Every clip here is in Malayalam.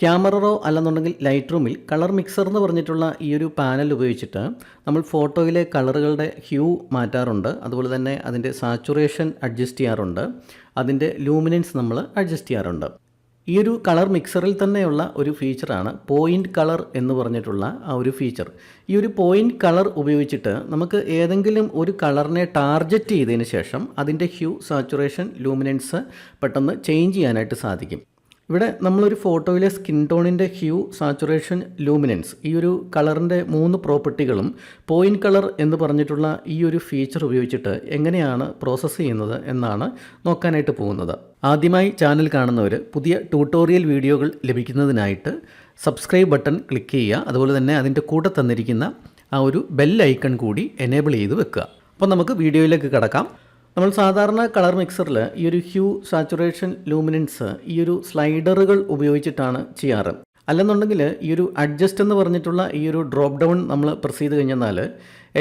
ക്യാമറോ അല്ലെന്നുണ്ടെങ്കിൽ ലൈറ്റ് റൂമിൽ കളർ മിക്സർ എന്ന് പറഞ്ഞിട്ടുള്ള ഈ ഒരു പാനൽ ഉപയോഗിച്ചിട്ട് നമ്മൾ ഫോട്ടോയിലെ കളറുകളുടെ ഹ്യൂ മാറ്റാറുണ്ട്. അതുപോലെ തന്നെ അതിന്റെ സാച്ചുറേഷൻ അഡ്ജസ്റ്റ് ചെയ്യാറുണ്ട്. അതിന്റെ ലൂമിനൻസ് നമ്മൾ അഡ്ജസ്റ്റ് ചെയ്യാറുണ്ട്. ഈ ഒരു കളർ മിക്സറിൽ തന്നെയുള്ള ഒരു ഫീച്ചറാണ് പോയിന്റ് കളർ എന്ന് പറഞ്ഞിട്ടുള്ള ആ ഒരു ഫീച്ചർ ഈ ഒരു പോയിന്റ് കളർ ഉപയോഗിച്ചിട്ട് നമുക്ക് ഏതെങ്കിലും ഒരു കളറിനെ ടാർഗറ്റ് ചെയ്തതിന് ശേഷം അതിന്റെ ഹ്യൂ സാച്ചുറേഷൻ ലൂമിനൻസ് പെട്ടെന്ന് ചേഞ്ച് ചെയ്യാനായിട്ട് സാധിക്കും. ഇവിടെ നമ്മളൊരു ഫോട്ടോയിലെ സ്കിൻ ടോണിന്റെ ഹ്യൂ സാച്ചുറേഷൻ ലൂമിനൻസ് ഈ ഒരു കളറിന്റെ മൂന്ന് പ്രോപ്പർട്ടികളും പോയിന്റ് കളർ എന്ന് പറഞ്ഞിട്ടുള്ള ഈ ഒരു ഫീച്ചർ ഉപയോഗിച്ചിട്ട് എങ്ങനെയാണ് പ്രോസസ്സ് ചെയ്യുന്നത് എന്നാണ് നോക്കാനായിട്ട് പോകുന്നത്. ആദ്യമായി ചാനൽ കാണുന്നവർ പുതിയ ട്യൂട്ടോറിയൽ വീഡിയോകൾ ലഭിക്കുന്നതിനായിട്ട് സബ്സ്ക്രൈബ് ബട്ടൺ ക്ലിക്ക് ചെയ്യുക. അതുപോലെ തന്നെ അതിന്റെ കൂടെ തന്നിരിക്കുന്ന ആ ഒരു ബെൽ ഐക്കൺ കൂടി എനേബിൾ ചെയ്ത് വെക്കുക. അപ്പോൾ നമുക്ക് വീഡിയോയിലേക്ക് കിടക്കാം. നമ്മൾ സാധാരണ കളർ മിക്സറിൽ ഈ ഒരു ഹ്യൂ സാച്ചുറേഷൻ ലൂമിനൻസ് ഈ ഒരു സ്ലൈഡറുകൾ ഉപയോഗിച്ചിട്ടാണ് ചെയ്യാറ്. അല്ലെന്നുണ്ടെങ്കിൽ ഈ ഒരു അഡ്ജസ്റ്റ് എന്ന് പറഞ്ഞിട്ടുള്ള ഈ ഒരു ഡ്രോപ്പ് ഡൗൺ നമ്മൾ പ്രസ് ചെയ്ത് കഴിഞ്ഞാൽ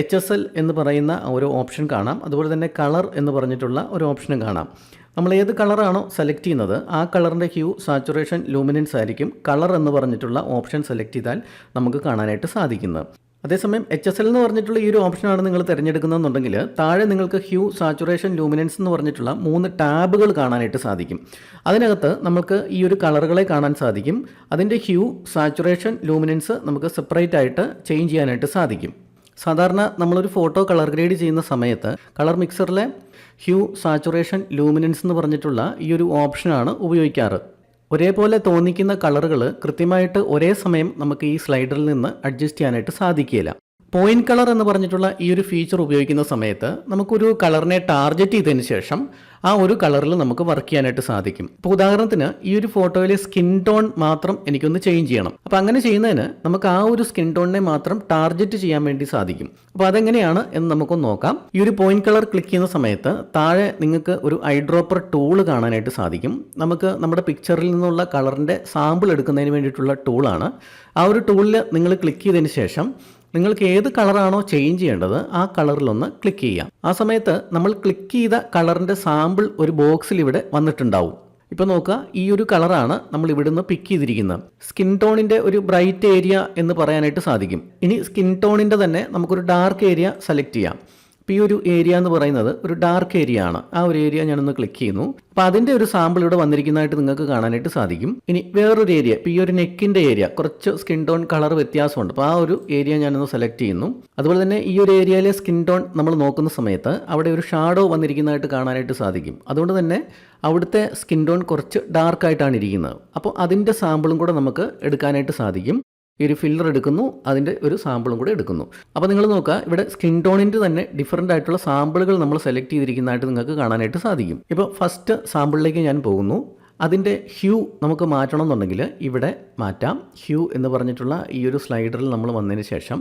എച്ച് എസ് എൽ എന്ന് പറയുന്ന ഒരു ഓപ്ഷൻ കാണാം. അതുപോലെ തന്നെ കളർ എന്ന് പറഞ്ഞിട്ടുള്ള ഒരു ഓപ്ഷനും കാണാം. നമ്മൾ ഏത് കളറാണോ സെലക്ട് ചെയ്യുന്നത് ആ കളറിന്റെ ഹ്യൂ സാച്ചുറേഷൻ ലൂമിനൻസ് ആയിരിക്കും കളർ എന്ന് പറഞ്ഞിട്ടുള്ള ഓപ്ഷൻ സെലക്ട് ചെയ്താൽ നമുക്ക് കാണാനായിട്ട് സാധിക്കുന്നത്. അതേസമയം എച്ച് എസ് എൽ എന്ന് പറഞ്ഞിട്ടുള്ള ഈ ഒരു ഓപ്ഷനാണ് നിങ്ങൾ തിരഞ്ഞെടുക്കുന്നതെന്നുണ്ടെങ്കിൽ താഴെ നിങ്ങൾക്ക് ഹ്യൂ സാച്ചുറേഷൻ ലൂമിനൻസ് എന്ന് പറഞ്ഞിട്ടുള്ള മൂന്ന് ടാബുകൾ കാണാനായിട്ട് സാധിക്കും. അതിനകത്ത് നമുക്ക് ഈ ഒരു കളറുകളെ കാണാൻ സാധിക്കും. അതിന്റെ ഹ്യൂ സാച്ചുറേഷൻ ലൂമിനൻസ് നമുക്ക് സെപ്പറേറ്റ് ആയിട്ട് ചേഞ്ച് ചെയ്യാനായിട്ട് സാധിക്കും. സാധാരണ നമ്മളൊരു ഫോട്ടോ കളർ ഗ്രേഡ് ചെയ്യുന്ന സമയത്ത് കളർ മിക്സറിലെ ഹ്യൂ സാച്ചുറേഷൻ ലൂമിനൻസ് എന്ന് പറഞ്ഞിട്ടുള്ള ഈ ഒരു ഓപ്ഷനാണ് ഉപയോഗിക്കാറ്. ഒരേപോലെ തോന്നിക്കുന്ന കളറുകൾ കൃത്യമായിട്ട് ഒരേ സമയം നമുക്ക് ഈ സ്ലൈഡറിൽ നിന്ന് അഡ്ജസ്റ്റ് ചെയ്യാനായിട്ട് സാധിക്കില്ല പോയിന്റ് കളർ എന്ന് പറഞ്ഞിട്ടുള്ള ഈ ഒരു ഫീച്ചർ ഉപയോഗിക്കുന്ന സമയത്ത് നമുക്കൊരു കളറിനെ ടാർഗറ്റ് ചെയ്തതിന് ശേഷം ആ ഒരു കളറിൽ നമുക്ക് വർക്ക് ചെയ്യാനായിട്ട് സാധിക്കും. ഇപ്പോൾ ഉദാഹരണത്തിന് ഈ ഒരു ഫോട്ടോയിലെ സ്കിൻ ടോൺ മാത്രം എനിക്കൊന്ന് ചേഞ്ച് ചെയ്യണം. അപ്പോൾ അങ്ങനെ ചെയ്യുന്നതിന് നമുക്ക് ആ ഒരു സ്കിൻ ടോണിനെ മാത്രം ടാർഗറ്റ് ചെയ്യാൻ വേണ്ടി സാധിക്കും. അപ്പോൾ അതെങ്ങനെയാണ് എന്ന് നമുക്കൊന്ന് നോക്കാം. ഈ ഒരു പോയിന്റ് കളർ ക്ലിക്ക് ചെയ്യുന്ന സമയത്ത് താഴെ നിങ്ങൾക്ക് ഒരു ഐഡ്രോപ്പർ ടൂൾ കാണാനായിട്ട് സാധിക്കും. നമുക്ക് നമ്മുടെ പിക്ചറിൽ നിന്നുള്ള കളറിന്റെ സാമ്പിൾ എടുക്കുന്നതിന് വേണ്ടിയിട്ടുള്ള ടൂളാണ് ആ ഒരു ടൂളിൽ നിങ്ങൾ ക്ലിക്ക് ചെയ്തതിന് ശേഷം നിങ്ങൾക്ക് ഏത് കളറാണോ ചേഞ്ച് ചെയ്യേണ്ടത് ആ കളറിലൊന്ന് ക്ലിക്ക് ചെയ്യാം ആ സമയത്ത് നമ്മൾ ക്ലിക്ക് ചെയ്ത കളറിന്റെ സാമ്പിൾ ഒരു ബോക്സിൽ ഇവിടെ വന്നിട്ടുണ്ടാവും. ഇപ്പോൾ നോക്കുക ഈ ഒരു കളറാണ് നമ്മൾ ഇവിടുന്ന് പിക്ക് ചെയ്തിരിക്കുന്നത്. സ്കിൻ ടോണിന്റെ ഒരു ബ്രൈറ്റ് ഏരിയ എന്ന് പറയാനായിട്ട് സാധിക്കും. ഇനി സ്കിൻ ടോണിന്റെ തന്നെ നമുക്കൊരു ഡാർക്ക് ഏരിയ സെലക്ട് ചെയ്യാം. ഇപ്പോൾ ഈ ഒരു ഏരിയ എന്ന് പറയുന്നത് ഒരു ഡാർക്ക് ഏരിയ ആണ്. ആ ഒരു ഏരിയ ഞാനൊന്ന് ക്ലിക്ക് ചെയ്യുന്നു. അപ്പോൾ അതിന്റെ ഒരു സാമ്പിൾ ഇവിടെ വന്നിരിക്കുന്നതായിട്ട് നിങ്ങൾക്ക് കാണാനായിട്ട് സാധിക്കും. ഇനി വേറൊരു ഏരിയ ഇപ്പോൾ ഈ ഒരു നെക്കിന്റെ ഏരിയ കുറച്ച് സ്കിൻ ടോൺ കളർ വ്യത്യാസമുണ്ട്. അപ്പോൾ ആ ഒരു ഏരിയ ഞാനൊന്ന് സെലക്ട് ചെയ്യുന്നു. അതുപോലെ തന്നെ ഈ ഒരു ഏരിയയിലെ സ്കിൻ ടോൺ നമ്മൾ നോക്കുന്ന സമയത്ത് അവിടെ ഒരു ഷാഡോ വന്നിരിക്കുന്നതായിട്ട് കാണാനായിട്ട് സാധിക്കും. അതുകൊണ്ട് തന്നെ അവിടുത്തെ സ്കിൻ ടോൺ കുറച്ച് ഡാർക്കായിട്ടാണ് ഇരിക്കുന്നത്. അപ്പോൾ അതിന്റെ സാമ്പിളും കൂടെ നമുക്ക് എടുക്കാനായിട്ട് സാധിക്കും. ഈ ഒരു ഫില്ലർ എടുക്കുന്നു അതിന്റെ ഒരു സാമ്പിളും കൂടെ എടുക്കുന്നു. അപ്പോൾ നിങ്ങൾ നോക്കുക ഇവിടെ സ്കിൻ ടോണിന്റെ തന്നെ ഡിഫറന്റ് ആയിട്ടുള്ള സാമ്പിളുകൾ നമ്മൾ സെലക്ട് ചെയ്തിരിക്കുന്നതായിട്ട് നിങ്ങൾക്ക് കാണാനായിട്ട് സാധിക്കും. ഇപ്പോൾ ഫസ്റ്റ് സാമ്പിളിലേക്ക് ഞാൻ പോകുന്നു. അതിന്റെ ഹ്യൂ നമുക്ക് മാറ്റണം എന്നുണ്ടെങ്കിൽ ഇവിടെ മാറ്റാം. ഹ്യൂ എന്ന് പറഞ്ഞിട്ടുള്ള ഈ ഒരു സ്ലൈഡറിൽ നമ്മൾ വന്നതിന് ശേഷം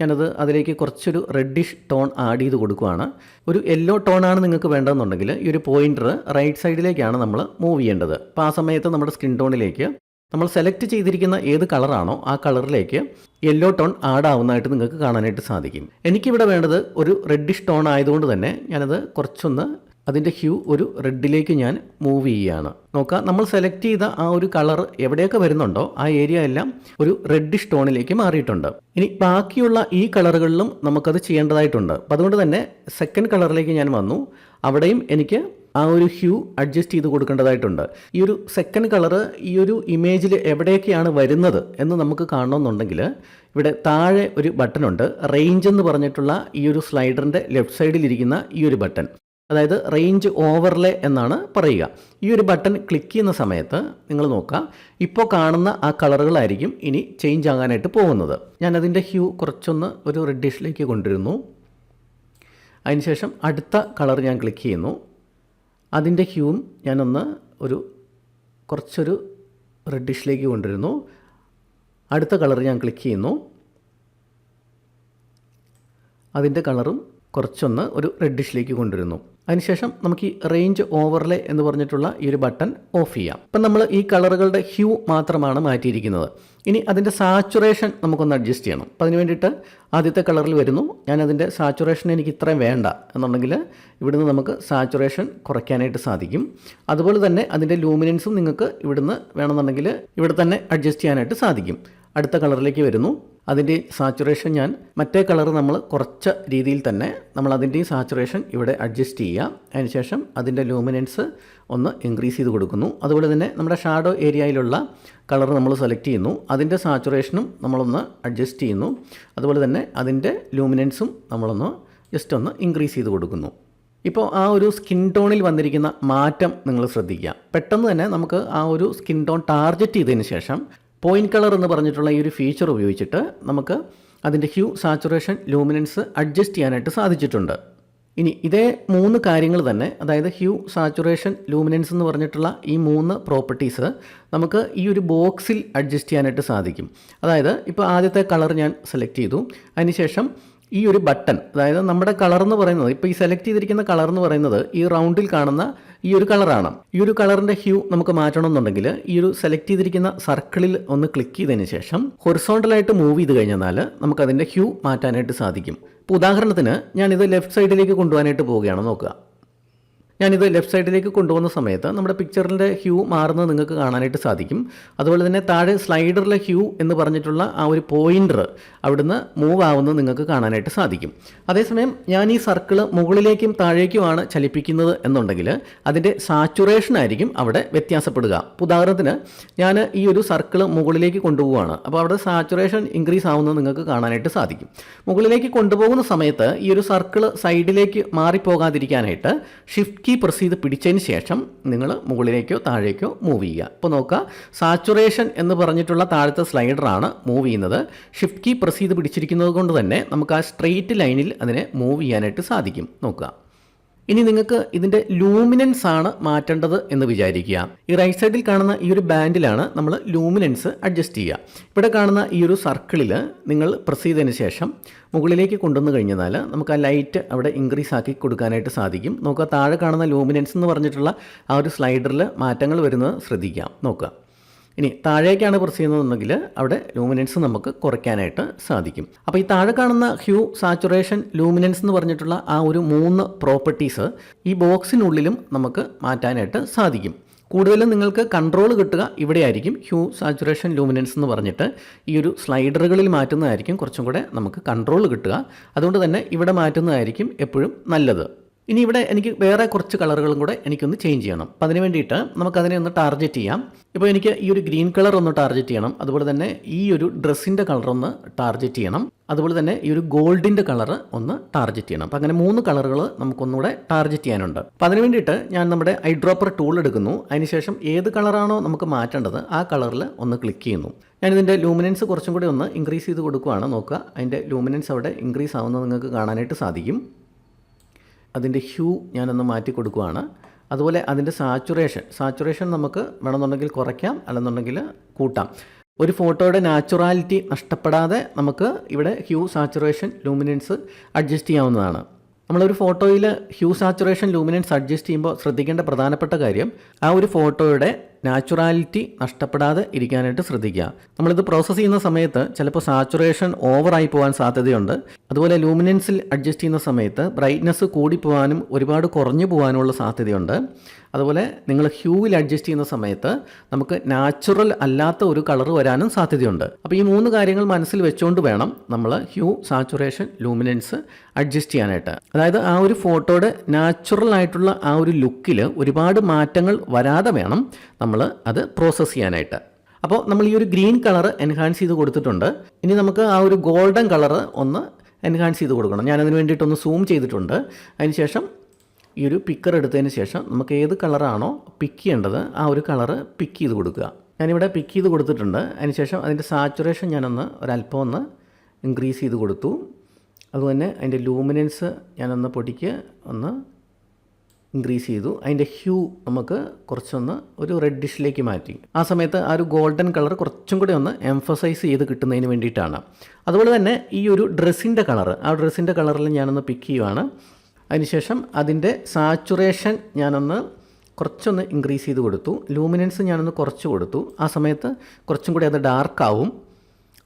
ഞാനത് അതിലേക്ക് കുറച്ചൊരു റെഡിഷ് ടോൺ ആഡ് ചെയ്ത് കൊടുക്കുകയാണ്. ഒരു യെല്ലോ ടോണാണ് നിങ്ങൾക്ക് വേണ്ടതെന്നുണ്ടെങ്കിൽ ഈ ഒരു പോയിന്റർ റൈറ്റ് സൈഡിലേക്കാണ് നമ്മൾ മൂവ് ചെയ്യേണ്ടത്. അപ്പോൾ ആ സമയത്ത് നമ്മുടെ സ്കിൻ ടോണിലേക്ക് നമ്മൾ സെലക്ട് ചെയ്തിരിക്കുന്ന ഏത് കളറാണോ ആ കളറിലേക്ക് യെല്ലോ ടോൺ ആഡ് ആവുന്നതായിട്ട് നിങ്ങൾക്ക് കാണാനായിട്ട് സാധിക്കും. എനിക്കിവിടെ വേണ്ടത് ഒരു റെഡിഷ് ടോൺ ആയതുകൊണ്ട് തന്നെ ഞാനത് കുറച്ചൊന്ന് അതിന്റെ ഹ്യൂ ഒരു റെഡിലേക്ക് ഞാൻ മൂവ് ചെയ്യുകയാണ് നോക്കാം നമ്മൾ സെലക്ട് ചെയ്ത ആ ഒരു കളർ എവിടെയൊക്കെ വരുന്നുണ്ടോ ആ ഏരിയ എല്ലാം ഒരു റെഡിഷ് ടോണിലേക്ക് മാറിയിട്ടുണ്ട്. ഇനി ബാക്കിയുള്ള ഈ കളറുകളിലും നമുക്കത് ചെയ്യേണ്ടതായിട്ടുണ്ട്. അപ്പം അതുകൊണ്ട് തന്നെ സെക്കൻഡ് കളറിലേക്ക് ഞാൻ വന്നു. അവിടെയും എനിക്ക് ആ ഒരു ഹ്യൂ അഡ്ജസ്റ്റ് ചെയ്ത് കൊടുക്കേണ്ടതായിട്ടുണ്ട്. ഈ ഒരു സെക്കൻഡ് കളറ് ഈ ഒരു ഇമേജിൽ എവിടെയൊക്കെയാണ് വരുന്നത് എന്ന് നമുക്ക് കാണണമെന്നുണ്ടെങ്കിൽ ഇവിടെ താഴെ ഒരു ബട്ടണുണ്ട് റേഞ്ച് എന്ന് പറഞ്ഞിട്ടുള്ള ഈ ഒരു സ്ലൈഡറിന്റെ ലെഫ്റ്റ് സൈഡിലിരിക്കുന്ന ഈ ഒരു ബട്ടൺ അതായത് റേഞ്ച് ഓവർലേ എന്നാണ് പറയുക. ഈ ഒരു ബട്ടൺ ക്ലിക്ക് ചെയ്യുന്ന സമയത്ത് നിങ്ങൾ നോക്കുക ഇപ്പോൾ കാണുന്ന ആ കളറുകളായിരിക്കും ഇനി ചേഞ്ച് ആകാനായിട്ട് പോകുന്നത്. ഞാൻ അതിന്റെ ഹ്യൂ കുറച്ചൊന്ന് ഒരു റെഡിഷിലേക്ക് കൊണ്ടുവരുന്നു. അതിനുശേഷം അടുത്ത കളർ ഞാൻ ക്ലിക്ക് ചെയ്യുന്നു. അതിന്റെ ഹ്യൂവും ഞാനൊന്ന് ഒരു കുറച്ചൊരു റെഡിഷിലേക്ക് കൊണ്ടുവരുന്നു. അടുത്ത കളർ ഞാൻ ക്ലിക്ക് ചെയ്യുന്നു. അതിന്റെ കളറും കുറച്ചൊന്ന് ഒരു റെഡിഷിലേക്ക് കൊണ്ടുവരുന്നു. അതിനുശേഷം നമുക്ക് ഈ റേഞ്ച് ഓവർലേ എന്ന് പറഞ്ഞിട്ടുള്ള ഈ ഒരു ബട്ടൺ ഓഫ് ചെയ്യാം. അപ്പം നമ്മൾ ഈ കളറുകളുടെ ഹ്യൂ മാത്രമാണ് മാറ്റിയിരിക്കുന്നത്. ഇനി അതിന്റെ സാച്ചുറേഷൻ നമുക്കൊന്ന് അഡ്ജസ്റ്റ് ചെയ്യണം. അപ്പം അതിന് വേണ്ടിയിട്ട് ആദ്യത്തെ കളറിൽ വരുന്നു. ഞാൻ അതിന്റെ സാച്ചുറേഷൻ എനിക്ക് ഇത്രയും വേണ്ട എന്നുണ്ടെങ്കിൽ ഇവിടുന്ന് നമുക്ക് സാച്ചുറേഷൻ കുറയ്ക്കാനായിട്ട് സാധിക്കും. അതുപോലെ തന്നെ അതിന്റെ ലൂമിനൻസും നിങ്ങൾക്ക് ഇവിടുന്ന് വേണമെന്നുണ്ടെങ്കിൽ ഇവിടെ തന്നെ അഡ്ജസ്റ്റ് ചെയ്യാനായിട്ട് സാധിക്കും. അടുത്ത കളറിലേക്ക് വരുന്നു. അതിന്റെ സാച്ചുറേഷൻ ഞാൻ മറ്റേ കളർ നമ്മൾ കുറച്ച രീതിയിൽ തന്നെ നമ്മൾ അതിന്റെയും സാച്ചുറേഷൻ ഇവിടെ അഡ്ജസ്റ്റ് ചെയ്യുക. അതിനുശേഷം അതിന്റെ ലൂമിനൻസ് ഒന്ന് ഇൻക്രീസ് ചെയ്ത് കൊടുക്കുന്നു. അതുപോലെ തന്നെ നമ്മുടെ ഷാഡോ ഏരിയയിലുള്ള കളർ നമ്മൾ സെലക്ട് ചെയ്യുന്നു. അതിന്റെ സാച്ചുറേഷനും നമ്മളൊന്ന് അഡ്ജസ്റ്റ് ചെയ്യുന്നു. അതുപോലെ തന്നെ അതിന്റെ ലൂമിനൻസും നമ്മളൊന്ന് ജസ്റ്റ് ഒന്ന് ഇൻക്രീസ് ചെയ്ത് കൊടുക്കുന്നു. ഇപ്പോൾ ആ ഒരു സ്കിൻ ടോണിൽ വന്നിരിക്കുന്ന മാറ്റം നിങ്ങൾ ശ്രദ്ധിക്കുക. പെട്ടെന്ന് തന്നെ നമുക്ക് ആ ഒരു സ്കിൻ ടോൺ ടാർഗറ്റ് ചെയ്തതിന് ശേഷം പോയിന്റ് കളർ എന്ന് പറഞ്ഞിട്ടുള്ള ഈ ഒരു ഫീച്ചർ ഉപയോഗിച്ചിട്ട് നമുക്ക് അതിന്റെ ഹ്യൂ സാച്ചുറേഷൻ ലൂമിനൻസ് അഡ്ജസ്റ്റ് ചെയ്യാനായിട്ട് സാധിച്ചിട്ടുണ്ട്. ഇനി ഇതേ മൂന്ന് കാര്യങ്ങൾ തന്നെ അതായത് ഹ്യൂ സാച്ചുറേഷൻ ലൂമിനൻസ് എന്ന് പറഞ്ഞിട്ടുള്ള ഈ മൂന്ന് പ്രോപ്പർട്ടീസ് നമുക്ക് ഈ ഒരു ബോക്സിൽ അഡ്ജസ്റ്റ് ചെയ്യാനായിട്ട് സാധിക്കും. അതായത് ഇപ്പോൾ ആദ്യത്തെ കളർ ഞാൻ സെലക്ട് ചെയ്തു. അതിനുശേഷം ഈ ഒരു ബട്ടൺ അതായത് നമ്മുടെ കളർ എന്ന് പറയുന്നത് ഇപ്പോൾ ഈ സെലക്ട് ചെയ്തിരിക്കുന്ന കളർ എന്ന് പറയുന്നത് ഈ റൗണ്ടിൽ കാണുന്ന ഈ ഒരു കളറാണ് ഈ ഒരു കളറിന്റെ ഹ്യൂ നമുക്ക് മാറ്റണമെന്നുണ്ടെങ്കിൽ ഈ ഒരു സെലക്ട് ചെയ്തിരിക്കുന്ന സർക്കിളിൽ ഒന്ന് ക്ലിക്ക് ചെയ്തതിന് ശേഷം ഹൊറിസോണ്ടലായിട്ട് മൂവ് ചെയ്ത് കഴിഞ്ഞാൽ നമുക്കതിന്റെ ഹ്യൂ മാറ്റാനായിട്ട് സാധിക്കും. ഇപ്പോൾ ഉദാഹരണത്തിന് ഞാനിത് ലെഫ്റ്റ് സൈഡിലേക്ക് കൊണ്ടുപോകാനായിട്ട് പോവുകയാണ് നോക്കുക. ഞാനിത് ലെഫ്റ്റ് സൈഡിലേക്ക് കൊണ്ടുപോകുന്ന സമയത്ത് നമ്മുടെ പിക്ചറിന്റെ ഹ്യൂ മാറുന്നത് നിങ്ങൾക്ക് കാണാനായിട്ട് സാധിക്കും. അതുപോലെ തന്നെ താഴെ സ്ലൈഡറിലെ ഹ്യൂ എന്ന് പറഞ്ഞിട്ടുള്ള ആ ഒരു പോയിന്റർ അവിടുന്ന് മൂവ് ആവുന്നത് നിങ്ങൾക്ക് കാണാനായിട്ട് സാധിക്കും. അതേസമയം ഞാൻ ഈ സർക്കിൾ മുകളിലേക്കും താഴേക്കുമാണ് ചലിപ്പിക്കുന്നത് എന്നുണ്ടെങ്കിൽ അതിന്റെ സാച്ചുറേഷൻ ആയിരിക്കും അവിടെ വ്യത്യാസപ്പെടുക. ഉദാഹരണത്തിന് ഞാൻ ഈ ഒരു സർക്കിൾ മുകളിലേക്ക് കൊണ്ടുപോവുകയാണ്. അപ്പോൾ അവിടെ സാച്ചുറേഷൻ ഇൻക്രീസ് ആവുന്നത് നിങ്ങൾക്ക് കാണാനായിട്ട് സാധിക്കും. മുകളിലേക്ക് കൊണ്ടുപോകുന്ന സമയത്ത് ഈ ഒരു സർക്കിൾ സൈഡിലേക്ക് മാറിപ്പോകാതിരിക്കാനായിട്ട് ഷിഫ്റ്റ് കീ പ്രസ് ചെയ്ത് പിടിച്ചതിന് ശേഷം നിങ്ങൾ മുകളിലേക്കോ താഴേക്കോ മൂവ് ചെയ്യുക. ഇപ്പോൾ നോക്കുക സാച്ചുറേഷൻ എന്ന് പറഞ്ഞിട്ടുള്ള താഴത്തെ സ്ലൈഡറാണ് മൂവ് ചെയ്യുന്നത്. ഷിഫ്റ്റ് കീ പ്രസ് ചെയ്ത് പിടിച്ചിരിക്കുന്നത് കൊണ്ട് തന്നെ നമുക്ക് ആ സ്ട്രെയിറ്റ് ലൈനിൽ അതിനെ മൂവ് ചെയ്യാനായിട്ട് സാധിക്കും. നോക്കുക. ഇനി നിങ്ങൾക്ക് ഇതിന്റെ ലൂമിനൻസ് ആണ് മാറ്റേണ്ടത് എന്ന് വിചാരിക്കുക. ഈ റൈറ്റ് സൈഡിൽ കാണുന്ന ഈ ഒരു ബാൻഡിലാണ് നമ്മൾ ലൂമിനൻസ് അഡ്ജസ്റ്റ് ചെയ്യുക. ഇവിടെ കാണുന്ന ഈ ഒരു സർക്കിളിൽ നിങ്ങൾ പ്രസ് ചെയ്തതിന് ശേഷം മുകളിലേക്ക് കൊണ്ടുവന്ന് കഴിഞ്ഞാൽ നമുക്ക് ആ ലൈറ്റ് അവിടെ ഇൻക്രീസ് ആക്കി കൊടുക്കാനായിട്ട് സാധിക്കും. നോക്കുക താഴെ കാണുന്ന ലൂമിനൻസ് എന്ന് പറഞ്ഞിട്ടുള്ള ആ ഒരു സ്ലൈഡറിൽ മാറ്റങ്ങൾ വരുന്നത് ശ്രദ്ധിക്കാം നോക്കുക. ഇനി താഴേക്കാണ് പ്രസ് ചെയ്യുന്നതെന്നുണ്ടെങ്കിൽ അവിടെ ലൂമിനൻസ് നമുക്ക് കുറയ്ക്കാനായിട്ട് സാധിക്കും. അപ്പോൾ ഈ താഴെ കാണുന്ന ഹ്യൂ സാച്ചുറേഷൻ ലൂമിനൻസ് എന്ന് പറഞ്ഞിട്ടുള്ള ആ ഒരു മൂന്ന് പ്രോപ്പർട്ടീസ് ഈ ബോക്സിനുള്ളിലും നമുക്ക് മാറ്റാനായിട്ട് സാധിക്കും. കൂടുതലും നിങ്ങൾക്ക് കൺട്രോൾ കിട്ടുക ഇവിടെയായിരിക്കും ഹ്യൂ സാച്ചുറേഷൻ ലൂമിനൻസ് എന്ന് പറഞ്ഞിട്ട്. ഈ ഒരു സ്ലൈഡറുകളിൽ മാറ്റുന്നതായിരിക്കും കുറച്ചും കൂടെ നമുക്ക് കൺട്രോൾ കിട്ടുക. അതുകൊണ്ട് തന്നെ ഇവിടെ മാറ്റുന്നതായിരിക്കും എപ്പോഴും നല്ലത്. ഇനി ഇവിടെ എനിക്ക് വേറെ കുറച്ച് കളറുകളും കൂടെ എനിക്കൊന്ന് ചേഞ്ച് ചെയ്യണം. അപ്പം അതിന് വേണ്ടിയിട്ട് നമുക്കതിനെ ഒന്ന് ടാർഗറ്റ് ചെയ്യാം. ഇപ്പോൾ എനിക്ക് ഈ ഒരു ഗ്രീൻ കളർ ഒന്ന് ടാർഗറ്റ് ചെയ്യണം. അതുപോലെ തന്നെ ഈ ഒരു ഡ്രസ്സിന്റെ കളർ ഒന്ന് ടാർഗറ്റ് ചെയ്യണം. അതുപോലെ തന്നെ ഈ ഒരു ഗോൾഡിന്റെ കളർ ഒന്ന് ടാർഗറ്റ് ചെയ്യണം. അപ്പം അങ്ങനെ മൂന്ന് കളറുകൾ നമുക്കൊന്നുകൂടെ ടാർഗറ്റ് ചെയ്യാനുണ്ട്. അപ്പം അതിന് വേണ്ടിയിട്ട് ഞാൻ നമ്മുടെ ഐ ഡ്രോപ്പർ ടൂൾ എടുക്കുന്നു അതിനുശേഷം ഏത് കളറാണോ നമുക്ക് മാറ്റേണ്ടത് ആ കളറിൽ ഒന്ന് ക്ലിക്ക് ചെയ്യുന്നു. ഞാനിതിന്റെ ലൂമിനൻസ് കുറച്ചും കൂടി ഒന്ന് ഇൻക്രീസ് ചെയ്ത് കൊടുക്കുകയാണ് നോക്കുക. അതിന്റെ ലൂമിനൻസ് അവിടെ ഇൻക്രീസ് ആവുന്നത് നിങ്ങൾക്ക് കാണാനായിട്ട് സാധിക്കും. അതിന്റെ ഹ്യൂ ഞാനൊന്ന് മാറ്റി കൊടുക്കുകയാണ് അതുപോലെ അതിന്റെ സാച്ചുറേഷൻ. സാച്ചുറേഷൻ നമുക്ക് വേണമെന്നുണ്ടെങ്കിൽ കുറയ്ക്കാം അല്ലെന്നുണ്ടെങ്കിൽ കൂട്ടാം. ഒരു ഫോട്ടോയുടെ നാച്ചുറാലിറ്റി നഷ്ടപ്പെടാതെ നമുക്ക് ഇവിടെ ഹ്യൂ സാച്ചുറേഷൻ ലൂമിനൻസ് അഡ്ജസ്റ്റ് ചെയ്യാവുന്നതാണ്. നമ്മളൊരു ഫോട്ടോയിൽ ഹ്യൂ സാച്ചുറേഷൻ ലൂമിനൻസ് അഡ്ജസ്റ്റ് ചെയ്യുമ്പോൾ ശ്രദ്ധിക്കേണ്ട പ്രധാനപ്പെട്ട കാര്യം ആ ഒരു ഫോട്ടോയുടെ നാച്ചുറാലിറ്റി നഷ്ടപ്പെടാതെ ഇരിക്കാനായിട്ട് ശ്രദ്ധിക്കുക. നമ്മളിത് പ്രോസസ്സ് ചെയ്യുന്ന സമയത്ത് ചിലപ്പോൾ സാച്ചുറേഷൻ ഓവറായി പോകാൻ സാധ്യതയുണ്ട്. അതുപോലെ ലൂമിനൻസിൽ അഡ്ജസ്റ്റ് ചെയ്യുന്ന സമയത്ത് ബ്രൈറ്റ്നസ് കൂടിപ്പോകാനും ഒരുപാട് കുറഞ്ഞു പോകാനുമുള്ള സാധ്യതയുണ്ട്. അതുപോലെ നിങ്ങൾ ഹ്യൂവിൽ അഡ്ജസ്റ്റ് ചെയ്യുന്ന സമയത്ത് നമുക്ക് നാച്ചുറൽ അല്ലാത്ത ഒരു കളർ വരാനും സാധ്യതയുണ്ട്. അപ്പോൾ ഈ മൂന്ന് കാര്യങ്ങൾ മനസ്സിൽ വെച്ചുകൊണ്ട് വേണം നമ്മൾ ഹ്യൂ സാച്ചുറേഷൻ ലൂമിനൻസ് അഡ്ജസ്റ്റ് ചെയ്യാനായിട്ട്. അതായത് ആ ഒരു ഫോട്ടോയുടെ നാച്ചുറൽ ആയിട്ടുള്ള ആ ഒരു ലുക്കിൽ ഒരുപാട് മാറ്റങ്ങൾ വരാതെ വേണം നമ്മൾ അത് പ്രോസസ്സ് ചെയ്യാനായിട്ട്. അപ്പോൾ നമ്മൾ ഈ ഒരു ഗ്രീൻ കളർ എൻഹാൻസ് ചെയ്ത് കൊടുത്തിട്ടുണ്ട്. ഇനി നമുക്ക് ആ ഒരു ഗോൾഡൻ കളർ ഒന്ന് എൻഹാൻസ് ചെയ്ത് കൊടുക്കണം. ഞാനതിന് വേണ്ടിയിട്ടൊന്ന് സൂം ചെയ്തിട്ടുണ്ട്. അതിനുശേഷം ഈ ഒരു പിക്കർ എടുത്തതിന് ശേഷം നമുക്ക് ഏത് കളറാണോ പിക്ക് ചെയ്യേണ്ടത് ആ ഒരു കളറ് പിക്ക് ചെയ്ത് കൊടുക്കുക. ഞാനിവിടെ പിക്ക് ചെയ്ത് കൊടുത്തിട്ടുണ്ട്. അതിനുശേഷം അതിന്റെ സാച്ചുറേഷൻ ഞാനൊന്ന് ഒരല്പം ഒന്ന് ഇൻക്രീസ് ചെയ്ത് കൊടുത്തു. അതുതന്നെ അതിന്റെ ലൂമിനൻസ് ഞാനൊന്ന് പൊടിക്ക് ഒന്ന് ഇൻക്രീസ് ചെയ്തു. അതിന്റെ ഹ്യൂ നമുക്ക് കുറച്ചൊന്ന് ഒരു റെഡിഷിലേക്ക് മാറ്റി. ആ സമയത്ത് ആ ഒരു ഗോൾഡൻ കളർ കുറച്ചും കൂടി ഒന്ന് എംഫസൈസ് ചെയ്ത് കിട്ടുന്നതിന് വേണ്ടിയിട്ടാണ്. അതുപോലെ തന്നെ ഈ ഒരു ഡ്രസ്സിന്റെ കളർ ആ ഡ്രസ്സിന്റെ കളറിൽ ഞാനൊന്ന് പിക്ക് ചെയ്യുവാണ്. അതിനുശേഷം അതിന്റെ സാച്ചുറേഷൻ ഞാനൊന്ന് കുറച്ചൊന്ന് ഇൻക്രീസ് ചെയ്ത് കൊടുത്തു. ലൂമിനൻസ് ഞാനൊന്ന് കുറച്ച് കൊടുത്തു. ആ സമയത്ത് കുറച്ചും കൂടി അത് ഡാർക്കാവും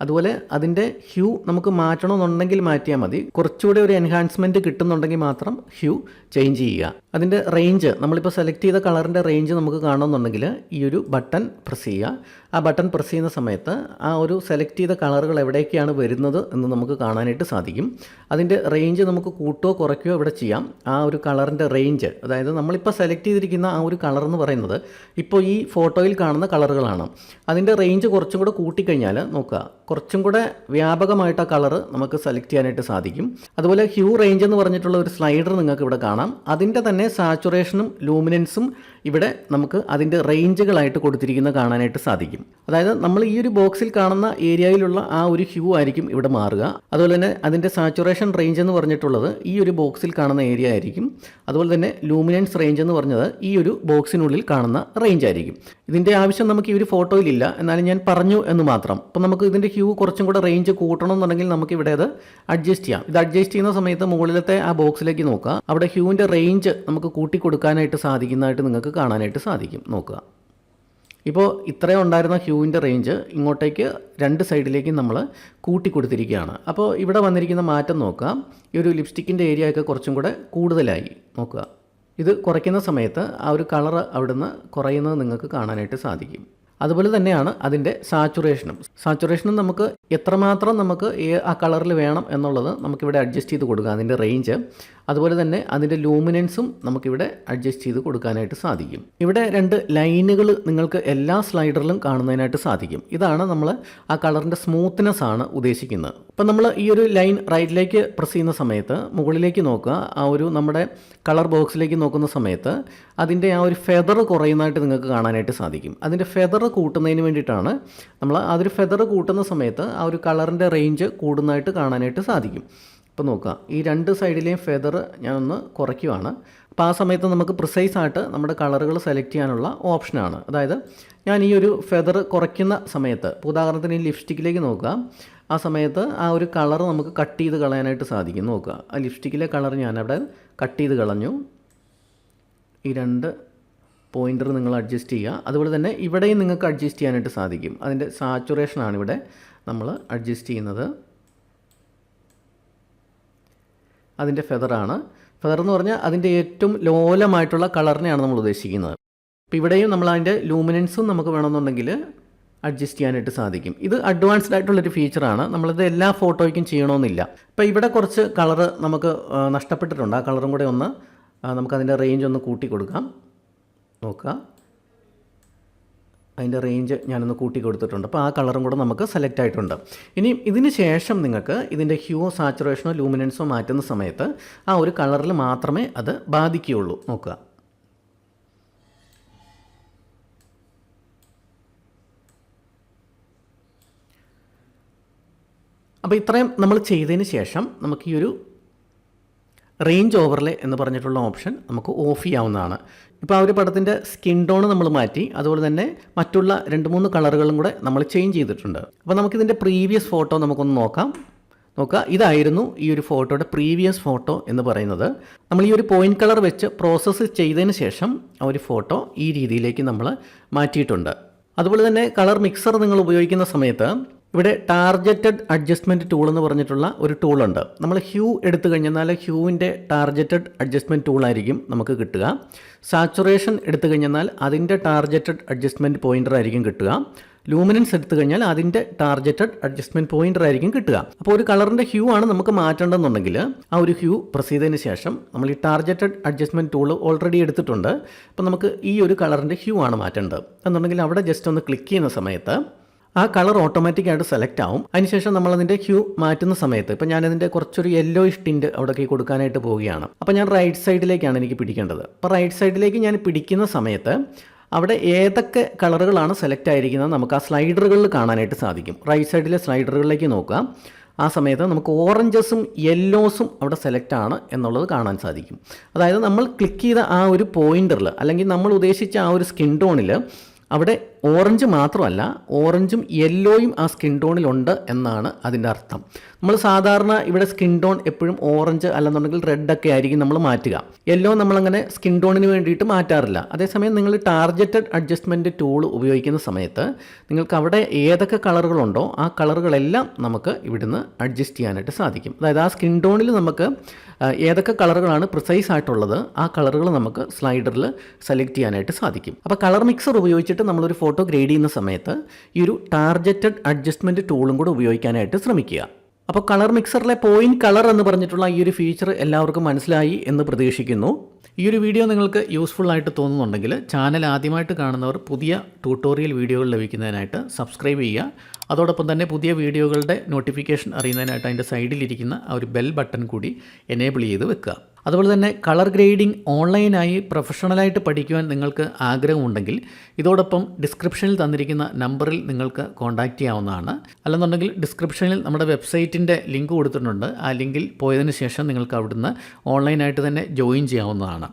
അതുപോലെ അതിന്റെ ഹ്യൂ നമുക്ക് മാറ്റണമെന്നുണ്ടെങ്കിൽ മാറ്റിയാൽ മതി. കുറച്ചുകൂടെ ഒരു എൻഹാൻസ്മെന്റ് കിട്ടുന്നുണ്ടെങ്കിൽ മാത്രം ഹ്യൂ ചേഞ്ച് ചെയ്യുക. അതിന്റെ റേഞ്ച് നമ്മളിപ്പോൾ സെലക്ട് ചെയ്ത കളറിന്റെ റേഞ്ച് നമുക്ക് കാണണമെന്നുണ്ടെങ്കിൽ ഈ ഒരു ബട്ടൺ പ്രസ് ചെയ്യുക. ആ ബട്ടൺ പ്രസ് ചെയ്യുന്ന സമയത്ത് ആ ഒരു സെലക്ട് ചെയ്ത കളറുകൾ എവിടേക്കാണ് വരുന്നത് എന്ന് നമുക്ക് കാണാനായിട്ട് സാധിക്കും. അതിന്റെ റേഞ്ച് നമുക്ക് കൂട്ടുകയോ കുറയ്ക്കുകയോ ഇവിടെ ചെയ്യാം. ആ ഒരു കളറിന്റെ റേഞ്ച് അതായത് നമ്മളിപ്പോൾ സെലക്ട് ചെയ്തിരിക്കുന്ന ആ ഒരു കളർ എന്ന് പറയുന്നത് ഇപ്പോൾ ഈ ഫോട്ടോയിൽ കാണുന്ന കളറുകളാണ് അതിന്റെ റേഞ്ച് കുറച്ചും കൂടെ കൂട്ടിക്കഴിഞ്ഞാൽ നോക്കുക. കുറച്ചും കൂടെ വ്യാപകമായിട്ട് ആ കളർ നമുക്ക് സെലക്ട് ചെയ്യാനായിട്ട് സാധിക്കും. അതുപോലെ ഹ്യൂ റേഞ്ച് എന്ന് പറഞ്ഞിട്ടുള്ള ഒരു സ്ലൈഡർ നിങ്ങൾക്ക് ഇവിടെ കാണാം. അതിന്റെ തന്നെ സാച്ചുറേഷനും ലൂമിനൻസും ഇവിടെ നമുക്ക് അതിന്റെ റേഞ്ചുകളായിട്ട് കൊടുത്തിരിക്കുന്ന കാണാനായിട്ട് സാധിക്കും. അതായത് നമ്മൾ ഈ ഒരു ബോക്സിൽ കാണുന്ന ഏരിയയിലുള്ള ആ ഒരു ഹ്യൂ ആയിരിക്കും ഇവിടെ മാറുക. അതുപോലെ തന്നെ അതിന്റെ സാച്ചുറേഷൻ റേഞ്ച് എന്ന് പറഞ്ഞിട്ടുള്ളത് ഈ ഒരു ബോക്സിൽ കാണുന്ന ഏരിയ ആയിരിക്കും. അതുപോലെ തന്നെ ലൂമിനൻസ് റേഞ്ച് എന്ന് പറഞ്ഞത് ഈ ഒരു ബോക്സിനുള്ളിൽ കാണുന്ന റേഞ്ച് ആയിരിക്കും. ഇതിന്റെ ആവശ്യം നമുക്ക് ഈ ഒരു ഫോട്ടോയിലില്ല എന്നാലും ഞാൻ പറഞ്ഞു എന്ന് മാത്രം. അപ്പം നമുക്ക് ഇതിന്റെ കുറച്ചും കൂടെ റേഞ്ച് കൂട്ടണം എന്നുണ്ടെങ്കിൽ നമുക്ക് ഇവിടെ അത് അഡ്ജസ്റ്റ് ചെയ്യാം. ഇത് അഡ്ജസ്റ്റ് ചെയ്യുന്ന സമയത്ത് മുകളിലത്തെ ആ ബോക്സിലേക്ക് നോക്കുക. അവിടെ ക്യൂവിന്റെ റേഞ്ച് നമുക്ക് കൂട്ടി കൊടുക്കാനായിട്ട് സാധിക്കുന്നതായിട്ട് നിങ്ങൾക്ക് കാണാനായിട്ട് സാധിക്കും. നോക്കുക. ഇപ്പോൾ ഇത്രയും ഉണ്ടായിരുന്ന ഹ്യൂവിന്റെ റേഞ്ച് ഇങ്ങോട്ടേക്ക് രണ്ട് സൈഡിലേക്കും നമ്മൾ കൂട്ടി കൊടുത്തിരിക്കുകയാണ് അപ്പോൾ ഇവിടെ വന്നിരിക്കുന്ന മാറ്റം നോക്കാം ഈ ഒരു ലിപ്സ്റ്റിക്കിന്റെ ഏരിയ ഒക്കെ കുറച്ചും കൂടെ കൂടുതലായി. നോക്കുക. ഇത് കുറയ്ക്കുന്ന സമയത്ത് ആ ഒരു കളർ അവിടുന്ന് കുറയുന്നത് നിങ്ങൾക്ക് കാണാനായിട്ട് സാധിക്കും. അതുപോലെ തന്നെയാണ് അതിന്റെ സാച്ചുറേഷനും. സാച്ചുറേഷനും നമുക്ക് എത്രമാത്രം നമുക്ക് ആ കളറിൽ വേണം എന്നുള്ളത് നമുക്കിവിടെ അഡ്ജസ്റ്റ് ചെയ്ത് കൊടുക്കാം അതിന്റെ റേഞ്ച്. അതുപോലെ തന്നെ അതിന്റെ ലൂമിനൻസും നമുക്കിവിടെ അഡ്ജസ്റ്റ് ചെയ്ത് കൊടുക്കാനായിട്ട് സാധിക്കും. ഇവിടെ രണ്ട് ലൈനുകൾ നിങ്ങൾക്ക് എല്ലാ സ്ലൈഡറിലും കാണുന്നതിനായിട്ട് സാധിക്കും. ഇതാണ് നമ്മൾ ആ കളറിന്റെ സ്മൂത്ത്നെസ് ആണ് ഉദ്ദേശിക്കുന്നത്. അപ്പം നമ്മൾ ഈ ഒരു ലൈൻ റൈറ്റിലേക്ക് പ്രസ് ചെയ്യുന്ന സമയത്ത് മുകളിലേക്ക് നോക്കുക ആ ഒരു നമ്മുടെ കളർ ബോക്സിലേക്ക് നോക്കുന്ന സമയത്ത് അതിന്റെ ആ ഒരു ഫെദർ കുറയുന്നതായിട്ട് നിങ്ങൾക്ക് കാണാനായിട്ട് സാധിക്കും. അതിന്റെ ഫെദർ കൂട്ടുന്നതിന് വേണ്ടിയിട്ടാണ് നമ്മൾ അതൊരു ഫെദർ കൂട്ടുന്ന സമയത്ത് ആ ഒരു കളറിന്റെ റേഞ്ച് കൂടുന്നതായിട്ട് കാണാനായിട്ട് സാധിക്കും. ഇപ്പോൾ നോക്കുക ഈ രണ്ട് സൈഡിലെയും ഫെദർ ഞാനൊന്ന് കുറയ്ക്കുവാണ്. അപ്പോൾ ആ സമയത്ത് നമുക്ക് പ്രിസൈസ് ആയിട്ട് നമ്മുടെ കളറുകൾ സെലക്ട് ചെയ്യാനുള്ള ഓപ്ഷനാണ് അതായത് ഞാൻ ഈ ഒരു ഫെദർ കുറയ്ക്കുന്ന സമയത്ത് ഉദാഹരണത്തിന് ഈ ലിപ്സ്റ്റിക്കിലേക്ക് നോക്കുക ആ സമയത്ത് ആ ഒരു കളർ നമുക്ക് കട്ട് ചെയ്ത് കളയാനായിട്ട് സാധിക്കും. നോക്കുക ആ ലിപ്സ്റ്റിക്കിലെ കളർ ഞാനവിടെ കട്ട് ചെയ്ത് കളഞ്ഞു. ഈ രണ്ട് പോയിന്റർ നിങ്ങൾ അഡ്ജസ്റ്റ് ചെയ്യുക. അതുപോലെ തന്നെ ഇവിടെയും നിങ്ങൾക്ക് അഡ്ജസ്റ്റ് ചെയ്യാനായിട്ട് സാധിക്കും. അതിന്റെ സാച്ചുറേഷനാണ് ഇവിടെ നമ്മൾ അഡ്ജസ്റ്റ് ചെയ്യുന്നത്. അതിന്റെ ഫെദറാണ് ഫെദർ എന്ന് പറഞ്ഞാൽ അതിന്റെ ഏറ്റവും ലോലമായിട്ടുള്ള കളറിനെയാണ് നമ്മൾ ഉദ്ദേശിക്കുന്നത്. അപ്പോൾ ഇവിടെയും നമ്മൾ അതിന്റെ ലൂമിനൻസും നമുക്ക് വേണമെന്നുണ്ടെങ്കിൽ അഡ്ജസ്റ്റ് ചെയ്യാനായിട്ട് സാധിക്കും. ഇത് അഡ്വാൻസ്ഡ് ആയിട്ടുള്ളൊരു ഫീച്ചറാണ് നമ്മളിത് എല്ലാ ഫോട്ടോയ്ക്കും ചെയ്യണമെന്നില്ല. അപ്പോൾ ഇവിടെ കുറച്ച് കളറ് നമുക്ക് നഷ്ടപ്പെട്ടിട്ടുണ്ട്. ആ കളറും കൂടെ ഒന്ന് നമുക്കതിന്റെ റേഞ്ച് ഒന്ന് കൂട്ടി കൊടുക്കാം. നോക്കുക. അതിന്റെ റേഞ്ച് ഞാനൊന്ന് കൂട്ടി കൊടുത്തിട്ടുണ്ട്. അപ്പോൾ ആ കളറും കൂടെ നമുക്ക് സെലക്ട് ആയിട്ടുണ്ട്. ഇനി ഇതിന് ശേഷം നിങ്ങൾക്ക് ഇതിന്റെ ഹ്യൂ സാച്ചുറേഷനോ ലൂമിനൻസോ മാറ്റുന്ന സമയത്ത് ആ ഒരു കളറിൽ മാത്രമേ അത് ബാധിക്കുകയുള്ളൂ. നോക്കുക. അപ്പോൾ ഇത്രയും നമ്മൾ ചെയ്തതിന് ശേഷം നമുക്ക് ഈ ഒരു റേഞ്ച് ഓവർലേ എന്ന് പറഞ്ഞിട്ടുള്ള ഓപ്ഷൻ നമുക്ക് ഓഫ് ചെയ്യാവുന്നതാണ്. ഇപ്പോൾ ആ ഒരു പടത്തിന്റെ സ്കിൻ ടോൺ നമ്മൾ മാറ്റി അതുപോലെ തന്നെ മറ്റുള്ള രണ്ട് മൂന്ന് കളറുകളും കൂടെ നമ്മൾ ചേഞ്ച് ചെയ്തിട്ടുണ്ട്. അപ്പോൾ നമുക്കിതിന്റെ പ്രീവിയസ് ഫോട്ടോ നമുക്കൊന്ന് നോക്കാം. നോക്കുക ഇതായിരുന്നു ഈ ഒരു ഫോട്ടോയുടെ പ്രീവിയസ് ഫോട്ടോ എന്ന് പറയുന്നത്. നമ്മൾ ഈ ഒരു പോയിന്റ് കളർ വെച്ച് പ്രോസസ്സ് ചെയ്തതിന് ശേഷം ആ ഒരു ഫോട്ടോ ഈ രീതിയിലേക്ക് നമ്മൾ മാറ്റിയിട്ടുണ്ട്. അതുപോലെ തന്നെ കളർ മിക്സർ നിങ്ങൾ ഉപയോഗിക്കുന്ന സമയത്ത് ഇവിടെ ടാർജറ്റഡ് അഡ്ജസ്റ്റ്മെന്റ് ടൂൾ എന്ന് പറഞ്ഞിട്ടുള്ള ഒരു ടൂളുണ്ട് നമ്മൾ ഹ്യൂ എടുത്തു കഴിഞ്ഞാൽ ഹ്യൂവിന്റെ ടാർജറ്റഡ് അഡ്ജസ്റ്റ്മെന്റ് ടൂളായിരിക്കും നമുക്ക് കിട്ടുക. സാച്ചുറേഷൻ എടുത്തു കഴിഞ്ഞാൽ അതിന്റെ ടാർജറ്റഡ് അഡ്ജസ്റ്റ്മെന്റ് പോയിന്റർ ആയിരിക്കും കിട്ടുക. ലൂമിനൻസ് എടുത്തു കഴിഞ്ഞാൽ അതിന്റെ ടാർജറ്റഡ് അഡ്ജസ്റ്റ്മെന്റ് പോയിന്റർ ആയിരിക്കും കിട്ടുക. അപ്പോൾ ഒരു കളറിന്റെ ഹ്യൂ ആണ് നമുക്ക് മാറ്റേണ്ടതെന്നുണ്ടെങ്കിൽ ആ ഒരു ഹ്യൂ പ്രസ് ചെയ്തതിന് ശേഷം നമ്മൾ ഈ ടാർജറ്റഡ് അഡ്ജസ്റ്റ്മെന്റ് ടൂൾ ഓൾറെഡി എടുത്തിട്ടുണ്ട്. അപ്പോൾ നമുക്ക് ഈ ഒരു കളറിന്റെ ഹ്യൂ ആണ് മാറ്റേണ്ടത്. എന്നുണ്ടെങ്കിൽ അവിടെ ജസ്റ്റ് ഒന്ന് ക്ലിക്ക് ചെയ്യുന്ന സമയത്ത് ആ കളർ ഓട്ടോമാറ്റിക് ആയിട്ട് സെലക്ട് ആവും. അതിനുശേഷം നമ്മൾ അതിന്റെ ഹ്യൂ മാറ്റുന്ന സമയത്ത് ഇപ്പം ഞാനതിന്റെ കുറച്ചൊരു യെല്ലോ ഇഷ്ടിന്റ് അവിടേക്ക് കൊടുക്കാനായിട്ട് പോവുകയാണ്. അപ്പോൾ ഞാൻ റൈറ്റ് സൈഡിലേക്കാണ് എനിക്ക് പിടിക്കേണ്ടത്. അപ്പോൾ റൈറ്റ് സൈഡിലേക്ക് ഞാൻ പിടിക്കുന്ന സമയത്ത് അവിടെ ഏതൊക്കെ കളറുകളാണ് സെലക്ട് ആയിരിക്കുന്നത് നമുക്ക് ആ സ്ലൈഡറുകളിൽ കാണാനായിട്ട് സാധിക്കും. റൈറ്റ് സൈഡിലെ സ്ലൈഡറുകളിലേക്ക് നോക്കുക. ആ സമയത്ത് നമുക്ക് ഓറഞ്ചസും യെല്ലോസും അവിടെ സെലക്ട് ആണ് എന്നുള്ളത് കാണാൻ സാധിക്കും. അതായത് നമ്മൾ ക്ലിക്ക് ചെയ്ത ആ ഒരു പോയിന്ററിൽ അല്ലെങ്കിൽ നമ്മൾ ഉദ്ദേശിച്ച ആ ഒരു സ്കിൻ ടോണിൽ അവിടെ ഓറഞ്ച് മാത്രമല്ല ഓറഞ്ചും യെല്ലോയും ആ സ്കിൻ ടോണിലുണ്ട് എന്നാണ് അതിന്റെ അർത്ഥം. നമ്മൾ സാധാരണ ഇവിടെ സ്കിൻ ടോൺ എപ്പോഴും ഓറഞ്ച് അല്ലെന്നുണ്ടെങ്കിൽ റെഡ് ഒക്കെ ആയിരിക്കും നമ്മൾ മാറ്റുക. യെല്ലോ നമ്മളങ്ങനെ സ്കിൻ ടോണിന് വേണ്ടിയിട്ട് മാറ്റാറില്ല. അതേസമയം നിങ്ങൾ ടാർഗറ്റഡ് അഡ്ജസ്റ്റ്മെന്റ് ടൂൾ ഉപയോഗിക്കുന്ന സമയത്ത് നിങ്ങൾക്ക് അവിടെ ഏതൊക്കെ കളറുകളുണ്ടോ ആ കളറുകളെല്ലാം നമുക്ക് ഇവിടുന്ന് അഡ്ജസ്റ്റ് ചെയ്യാനായിട്ട് സാധിക്കും. അതായത് ആ സ്കിൻ ടോണിൽ നമുക്ക് ഏതൊക്കെ കളറുകളാണ് പ്രിസൈസ് ആയിട്ടുള്ളത് ആ കളറുകൾ നമുക്ക് സ്ലൈഡറിൽ സെലക്ട് ചെയ്യാനായിട്ട് സാധിക്കും. അപ്പോൾ കളർ മിക്സർ ഉപയോഗിച്ചിട്ട് നമ്മളൊരു ഫോട്ടോ ഗ്രേഡ് ചെയ്യുന്ന സമയത്ത് ഈ ഒരു ടാർജറ്റഡ് അഡ്ജസ്റ്റ്മെന്റ് ടൂളും കൂടെ ഉപയോഗിക്കാനായിട്ട് ശ്രമിക്കുക. അപ്പോൾ കളർ മിക്സറിലെ പോയിന്റ് കളർ എന്ന് പറഞ്ഞിട്ടുള്ള ഈ ഒരു ഫീച്ചർ എല്ലാവർക്കും മനസ്സിലായി എന്ന് പ്രതീക്ഷിക്കുന്നു. ഈ ഒരു വീഡിയോ നിങ്ങൾക്ക് യൂസ്ഫുൾ ആയിട്ട് തോന്നുന്നുണ്ടെങ്കിൽ ചാനൽ ആദ്യമായിട്ട് കാണുന്നവർ പുതിയ ട്യൂട്ടോറിയൽ വീഡിയോകൾ ലഭിക്കുന്നതിനായിട്ട് സബ്സ്ക്രൈബ് ചെയ്യുക. അതോടൊപ്പം തന്നെ പുതിയ വീഡിയോകളുടെ നോട്ടിഫിക്കേഷൻ അറിയുന്നതിനായിട്ട് അതിന്റെ സൈഡിലിരിക്കുന്ന ആ ഒരു ബെൽ ബട്ടൺ കൂടി എനേബിൾ ചെയ്ത് വെക്കുക. അതുപോലെ തന്നെ കളർ ഗ്രേഡിംഗ് ഓൺലൈനായി പ്രൊഫഷണലായിട്ട് പഠിക്കുവാൻ നിങ്ങൾക്ക് ആഗ്രഹമുണ്ടെങ്കിൽ ഇതോടൊപ്പം ഡിസ്ക്രിപ്ഷനിൽ തന്നിരിക്കുന്ന നമ്പറിൽ നിങ്ങൾക്ക് കോൺടാക്റ്റ് ചെയ്യാവുന്നതാണ്. അല്ലെന്നുണ്ടെങ്കിൽ ഡിസ്ക്രിപ്ഷനിൽ നമ്മുടെ വെബ്സൈറ്റിന്റെ ലിങ്ക് കൊടുത്തിട്ടുണ്ട്. ആ ലിങ്കിൽ പോയതിന് ശേഷം നിങ്ങൾക്ക് അവിടുന്ന് ഓൺലൈനായിട്ട് തന്നെ ജോയിൻ ചെയ്യാവുന്നതാണ്.